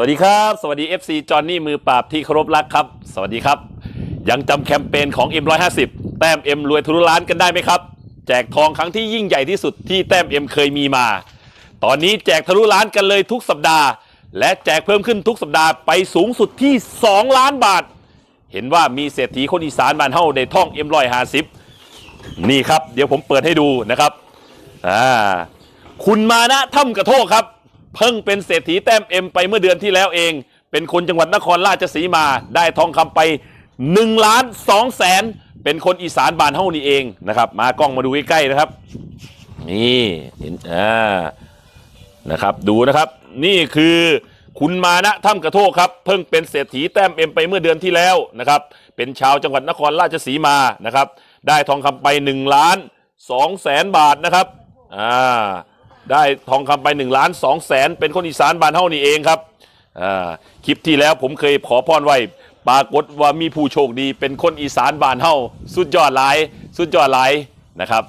วัสดีครับ สวัสดี FC จอห์นนี่มือปราบที่เคารพรักครับ สวัสดีครับ ยังจำแคมเปญของ M150 แต้ม M รวยทะลุล้านกันได้ไหมครับ แจกทองครั้งที่ยิ่งใหญ่ที่สุดที่แต้ม M เคยมีมา ตอนนี้แจกทะลุล้านกันเลยทุกสัปดาห์ และแจกเพิ่มขึ้นทุกสัปดาห์ไปสูงสุดที่ 2 ล้านบาท เห็นว่ามีเศรษฐีคนอีสานบ้านเฮาในท่อง M150 นี่ครับ เดี๋ยวผมเปิดให้ดูนะครับอ่าคุณมานะถ้ำกระโทกครับ เพิ่งเป็นเศรษฐีแต้มเอ็มไปเมื่อเดือนที่แล้วเอง เป็นคนจังหวัดนครราชสีมา ได้ทองคำไป1ล้าน2แสน เป็นคนอีสานบ้านเฮานี่เองนะครับ มากล้องมาดูใกล้ๆนะครับ นี่เห็นอ่านะครับ ดูนะครับ นี่คือคุณมานะถ้ำกระโทกครับ เพิ่งเป็นเศรษฐีแต้มเอ็มไปเมื่อเดือนที่แล้วนะครับ เป็นชาวจังหวัดนครราชสีมานะครับ ได้ทองคำไป1ล้าน2แสนบาทนะครับ อ่า ได้ทองคำไป1ล้าน2แสนเป็นคนอีสานบ้านเฮานี่เองครับคลิปที่แล้วผมเคยขอพรไว้ปรากฏว่ามีผู้โชคดี เป็นคนอีสานบ้านเฮาสุดยอดหลาย สุดยอดหลายนะครับ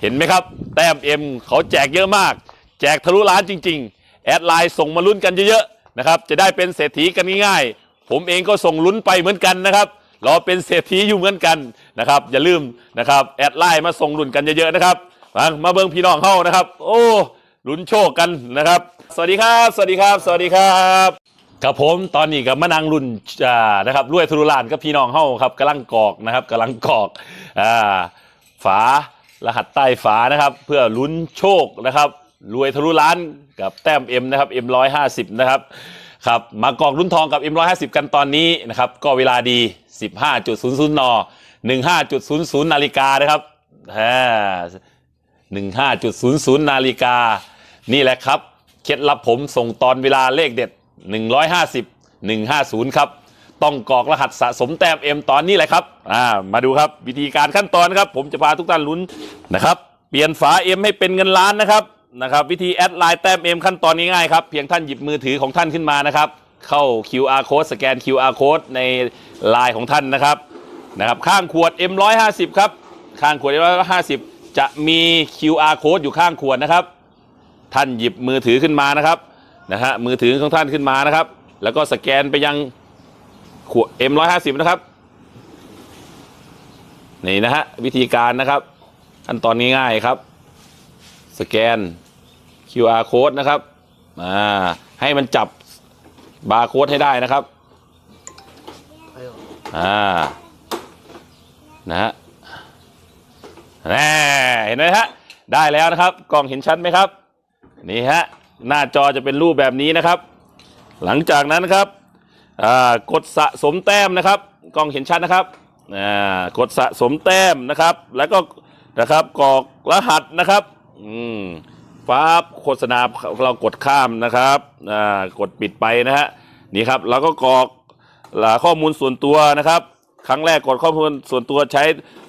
เห็นไหมครับ แต้มเอ็มเขาแจกเยอะมาก แจกทะลุล้านจริง ๆ แอดไลน์ส่งมาลุ้นกันเยอะๆนะครับจะได้เป็นเศรษฐีกันง่ายๆ ผมเองก็ส่งลุ้นไปเหมือนกันนะครับรอเป็นเศรษฐีอยู่เหมือนกันนะครับอย่าลืมนะครับแอดไลน์มาส่งลุ้นกันเยอะๆนะครับ มามาเบิ่งพี่น้องเข้านะครับ โอ้ลุ้นโชคกันนะครับ สวัสดีครับ สวัสดีครับ สวัสดีครับครับผมตอนนี้กับมะนางรุ่นอ่านะครับรวยทะลุล้านกับพี่น้องเข้าครับกำลังกอกนะครับกำลังกอกอ่าฝารหัสใต้ฝานะครับ เพื่อลุ้นโชคนะครับ รวยทะลุล้านกับแต้ม M นะครับ M 150นะครับครับมากอกลุ้นทองกับ M 150 กันตอนนี้นะครับก็เวลาดี 15.00 น 15.00 นาฬิกานะครับอ่า 15.00 นาฬิกา นี่แหละครับ เคล็ดลับผมส่งตอนเวลาเลขเด็ด 150 150 ครับ ต้องกรอกรหัสสะสมแต้ม M ตอนนี้แหละครับอ่ามาดูครับวิธีการขั้นตอนครับ ผมจะพาทุกท่านลุ้นนะครับ เปลี่ยนฝา M ให้เป็นเงินล้านนะครับนะครับวิธีแอดไลน์แต้ม M ขั้นตอนง่ายๆครับเพียงท่านหยิบมือถือของท่านขึ้นมานะครับ เข้า QR code สแกน QR code ในไลน์ของท่านนะครับนะครับ ข้างขวด M150 ครับ ข้างขวด M150 จะมี QR code อยู่ข้างขวดนะครับ ท่านหยิบมือถือขึ้นมานะครับนะฮะมือถือของท่านขึ้นมานะครับ แล้วก็สแกนไปยังขวด M150 นะครับนี่นะฮะวิธีการนะครับ ขั้นตอนง่ายๆครับ สแกน QR code นะครับอ่าให้มันจับบาร์โค้ดให้ได้นะครับอ่านะฮะแน่ เห็นไหมฮะได้แล้วนะครับ กล้องเห็นชัดไหมครับ นี่ฮะหน้าจอจะเป็นรูปแบบนี้นะครับ หลังจากนั้นครับกดสะสมแต้มนะครับ กล้องเห็นชัดนะครับกดสะสมแต้มนะครับ แล้วก็นะครับกรอกรหัสนะครับอืมฟ้าบโฆษณาเรากดข้ามนะครับกดปิดไปนะฮะนี่ครับเราก็กรอกข้อมูลส่วนตัวนะครับ ครั้งแรกกดข้อมูลส่วนตัวใช้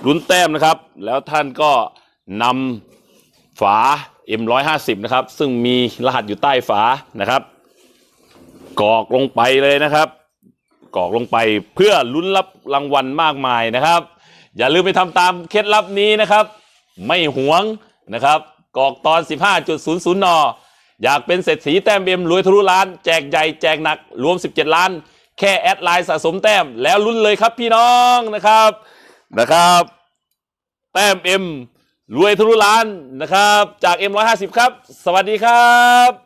ลุ้นแต้มนะครับ แล้วท่านก็ นำฝา M150 นะครับ ซึ่งมีรหัสอยู่ใต้ฝานะครับกรอกลงไปเลยนะครับกรอกลงไปเพื่อลุ้นรับรางวัลมากมายนะครับ อย่าลืมไปทำตามเคล็ดลับนี้นะครับ ไม่หวงนะครับกรอกตอน 15.00 น อยากเป็นเศรษฐีแต้มเอ็มรวยทะลุล้าน แจกใหญ่แจกหนัก รวม 17 ล้าน แค่แอดไลน์สะสมแต้มแล้วลุ้นเลยครับพี่น้องนะครับนะครับ แต้มเอ็ม รวยทะลุล้านนะครับ จาก M150 ครับ สวัสดีครับ